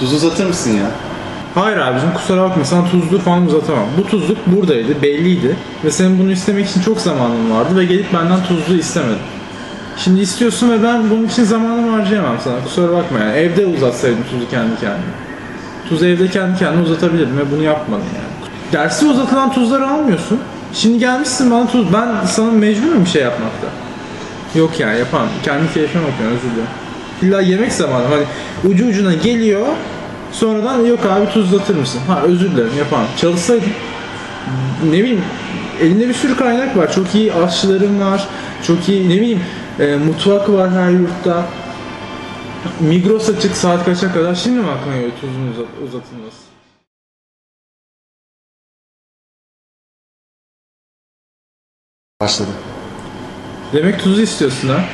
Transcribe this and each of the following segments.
Tuz uzatır mısın ya? Hayır abicim kusura bakma sana tuzlu falan uzatamam. Bu tuzluk buradaydı, belliydi. Ve senin bunu istemek için çok zamanın vardı ve gelip benden tuzlu istemedin. Şimdi istiyorsun ve ben bunun için zamanımı harcayamam sana. Kusura bakma yani. Evde uzatsaydım tuzu kendi kendine. Tuzu evde kendi kendine uzatabilirdim ve bunu yapmadın yani. Dersi uzatılan tuzları almıyorsun. Şimdi gelmişsin bana tuz. Ben sana mecburum bir şey yapmakta. Yok yani yapamam. Kendi keyfime bakıyorum özür dilerim. İlla yemek zamanı hani ucu ucuna geliyor sonradan yok abi tuzlatır mısın? Ha özür dilerim yapamam. Çalışsaydım ne bileyim elinde bir sürü kaynak var. Çok iyi aşçıların var. Çok iyi ne bileyim e, mutfak var her yurtta. Migros açık saat kaça kadar. Şimdi mi aklına geliyor tuzun uzat- uzatılması? Başladı. Demek tuzu istiyorsun ha?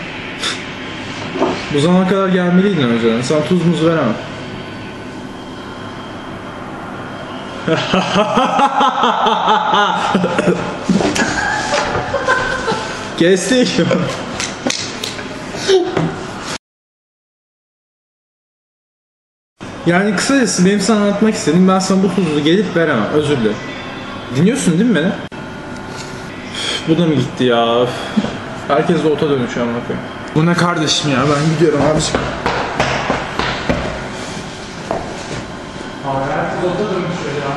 Bu zamana kadar gelmeliydin önceden. Sana tuz muz veremem. Kestik. yani kısacası benim sana anlatmak istediğim ben sana bu tuzu gelip veremem. Özür dilerim. Dinliyorsun değil mi beni? Bu da mı gitti ya? Üf. Herkes de ota dönüşüyor amına koyayım. Bu ne kardeşim ya ben gidiyorum abiciğim. Abi herkes ota dönüşüyor ya.